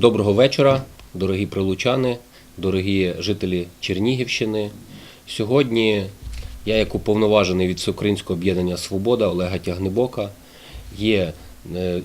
Доброго вечора, дорогі прилучани, дорогі жителі Чернігівщини. Сьогодні я, як уповноважений від Всеукраїнського об'єднання Свобода Олега Тягнебока, є, е,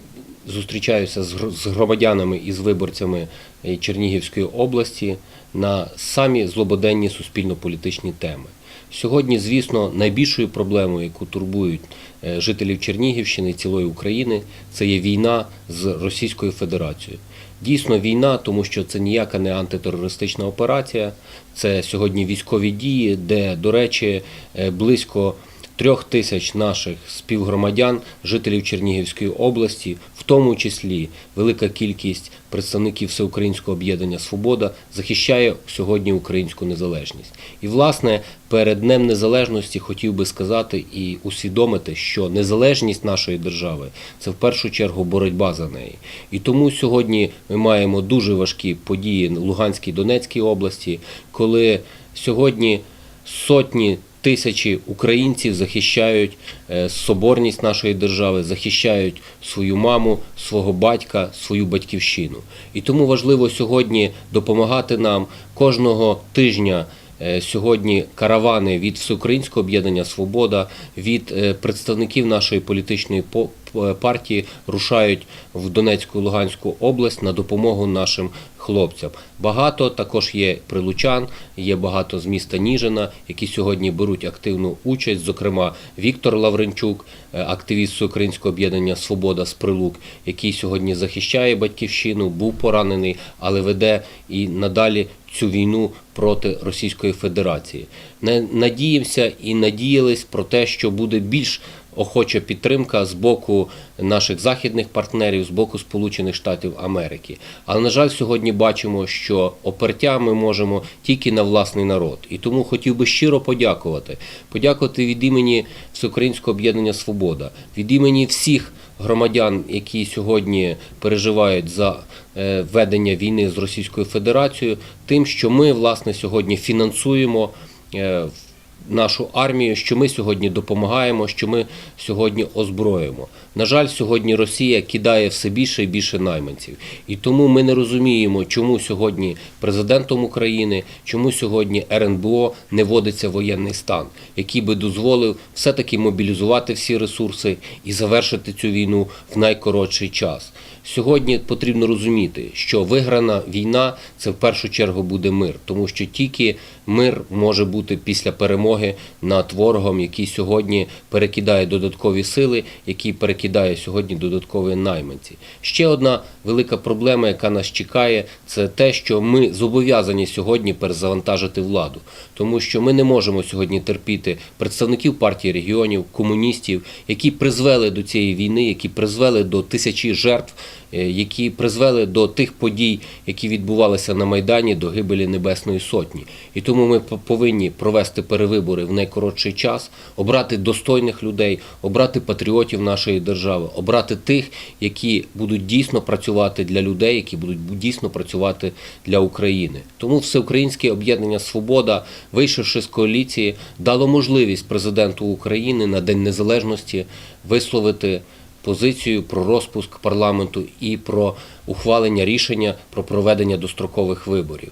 зустрічаюся з громадянами і з виборцями е, Чернігівської області на самі злободенні суспільно-політичні теми. Сьогодні, звісно, найбільшою проблемою, яку турбують е, жителів Чернігівщини цілої України, це є війна з Російською Федерацією. Дійсно, війна, тому що це ніяка не антитерористична операція, це сьогодні військові дії, де, до речі, е, близько трьох тисяч наших співгромадян, жителів Чернігівської області, в тому числі велика кількість представників Всеукраїнського об'єднання Свобода захищає сьогодні українську незалежність. І, власне, перед Днем Незалежності хотів би сказати і усвідомити, що незалежність нашої держави це в першу чергу боротьба за неї. І тому сьогодні ми маємо дуже важкі події в Луганській Донецькій області, коли сьогодні сотні тисячі українців захищають е, соборність нашої держави, захищають свою маму, свого батька, свою батьківщину. І тому важливо сьогодні допомагати нам кожного тижня. Е, Сьогодні каравани від Всеукраїнського об'єднання Свобода, від е, представників нашої політичної партії рушають в Донецьку і Луганську область на допомогу нашим хлопцям. Багато також є прилучан, є багато з міста Ніжина, які сьогодні беруть активну участь. Зокрема, Віктор Лавренчук, е, активіст Всеукраїнського об'єднання Свобода з Прилук, який сьогодні захищає батьківщину, був поранений, але веде і надалі цю війну проти Російської Федерації. Не надіємося і надіялись про те, що буде більш охоча підтримка з боку наших західних партнерів, з боку Сполучених Штатів Америки. Але на жаль, сьогодні бачимо, що опертя ми можемо тільки на власний народ. І тому хотів би щиро подякувати. Подякувати від імені Всеукраїнського об'єднання Свобода, від імені всіх громадян, які сьогодні переживають за е, ведення війни з Російською Федерацією, тим, що ми власне сьогодні фінансуємо е, нашу армію, що ми сьогодні допомагаємо, що ми сьогодні озброїмо. На жаль, сьогодні Росія кидає все більше і більше найманців, і тому ми не розуміємо, чому сьогодні президентом України, чому сьогодні РНБО не вводиться воєнний стан, який би дозволив все-таки мобілізувати всі ресурси і завершити цю війну в найкоротший час. Сьогодні потрібно розуміти, що виграна війна це в першу чергу буде мир, тому що тільки мир може бути після перемоги над ворогом, який сьогодні перекидає додаткові сили, який перекидає сьогодні додаткові найманці. Ще одна велика проблема, яка нас чекає, це те, що ми зобов'язані сьогодні перезавантажити владу, тому що ми не можемо сьогодні терпіти представників партії регіонів, комуністів, які призвели до цієї війни, які призвели до тисячі жертв, які призвели до тих подій, які відбувалися на Майдані, до гибелі Небесної Сотні. І тому ми повинні провести перевибори в найкоротший час, обрати достойних людей, обрати патріотів нашої держави, обрати тих, які будуть дійсно працювати для людей, які будуть дійсно працювати для України. Тому Всеукраїнське об'єднання Свобода, вийшовши з коаліції, дало можливість президенту України на День Незалежності висловити позицію про розпуск парламенту і про ухвалення рішення про проведення дострокових виборів.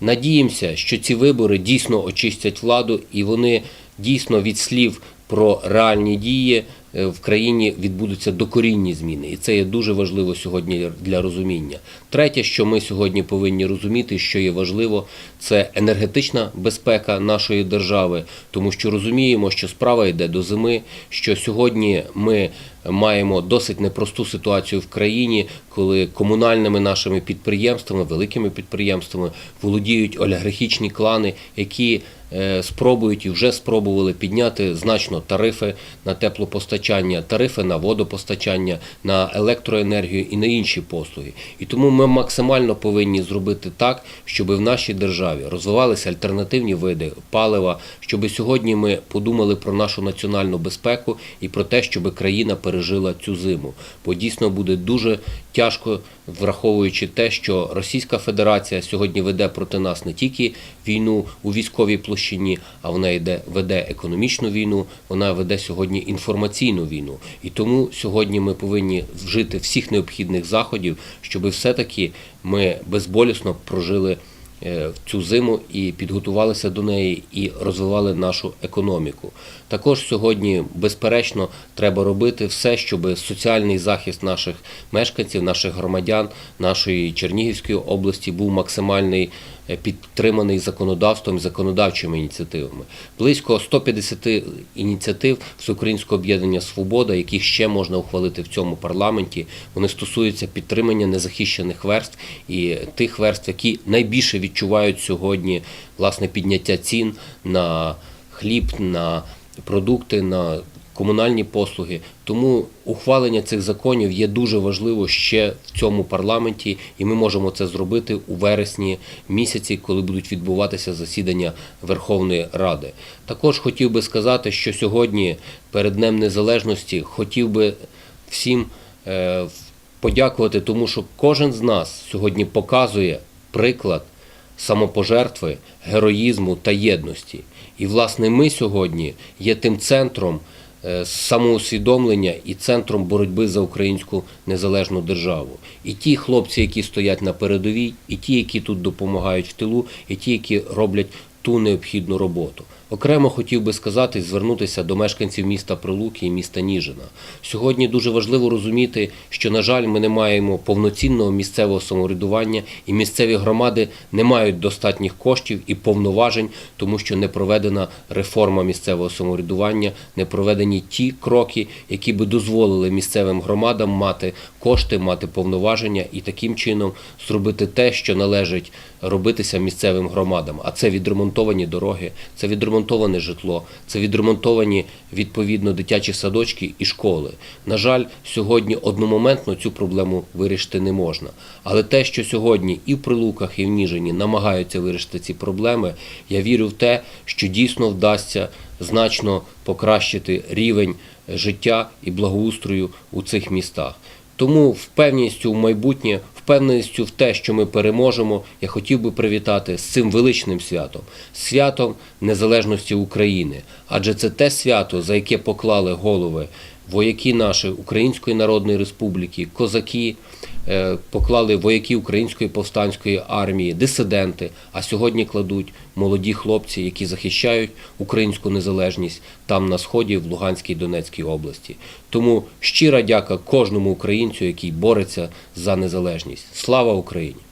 Надіємося, що ці вибори дійсно очистять владу і вони дійсно від слів про реальні дії е, в країні відбудуться докорінні зміни, і це є дуже важливо сьогодні для розуміння. Третє, що ми сьогодні повинні розуміти, що є важливо, це енергетична безпека нашої держави, тому що розуміємо, що справа йде до зими, що сьогодні ми маємо досить непросту ситуацію в країні, коли комунальними нашими підприємствами, великими підприємствами володіють олігархічні клани, які спробують і вже спробували підняти значно тарифи на теплопостачання, тарифи на водопостачання, на електроенергію і на інші послуги. І тому ми максимально повинні зробити так, щоб в нашій державі розвивалися альтернативні види палива, щоб сьогодні ми подумали про нашу національну безпеку і про те, щоб країна пережила цю зиму. Бо дійсно буде дуже тяжко, враховуючи те, що Російська Федерація сьогодні веде проти нас не тільки війну у військовій площині, а вона йде веде економічну війну, вона веде сьогодні інформаційну війну. І тому сьогодні ми повинні вжити всіх необхідних заходів, щоб все-таки ми безболісно прожили е, цю зиму і підготувалися до неї і розвивали нашу економіку. Також сьогодні, безперечно, треба робити все, щоб соціальний захист наших мешканців, наших громадян, нашої Чернігівської області був максимальний. Е, Підтриманий законодавством, законодавчими ініціативами. Близько 150 ініціатив Всеукраїнського об'єднання Свобода, яких ще можна ухвалити в цьому парламенті. Вони стосуються підтримання незахищених верств і тих верств, які найбільше відчувають сьогодні власне підняття цін на хліб, на продукти, на комунальні послуги. Тому ухвалення цих законів є дуже важливо ще в цьому парламенті, і ми можемо це зробити у вересні місяці, коли будуть відбуватися засідання Верховної Ради. Також хотів би сказати, що сьогодні перед Днем Незалежності хотів би всім е, подякувати, тому що кожен з нас сьогодні показує приклад самопожертви, героїзму та єдності. І, власне, ми сьогодні є тим центром самоусвідомлення і центром боротьби за українську незалежну державу. І ті хлопці, які стоять на передовій, і ті, які тут допомагають в тилу, і ті, які роблять ту необхідну роботу. Окремо хотів би сказати, звернутися до мешканців міста Прилуки і міста Ніжина. Сьогодні дуже важливо розуміти, що, на жаль, ми не маємо повноцінного місцевого самоврядування, і місцеві громади не мають достатніх коштів і повноважень, тому що не проведена реформа місцевого самоврядування, не проведені ті кроки, які би дозволили місцевим громадам мати кошти, мати повноваження і таким чином зробити те, що належить робитися місцевим громадам. А це відремонтовані дороги, це відремонтоване житло, це відремонтовані відповідно дитячі садочки і школи. На жаль, сьогодні одномоментно цю проблему вирішити не можна. Але те, що сьогодні і в Прилуках, і в Ніжині намагаються вирішити ці проблеми, я вірю в те, що дійсно вдасться значно покращити рівень життя і благоустрою у цих містах. Тому впевненістю в майбутнє, впевненістю в те, що ми переможемо, я хотів би привітати з цим величним святом, святом незалежності України. Адже це те свято, за яке поклали голови вояки нашої Української Народної Республіки, козаки, поклали вояки Української повстанської армії, дисиденти. А сьогодні кладуть молоді хлопці, які захищають українську незалежність там на сході, в Луганській Донецькій області. Тому щира дяка кожному українцю, який бореться за незалежність. Слава Україні!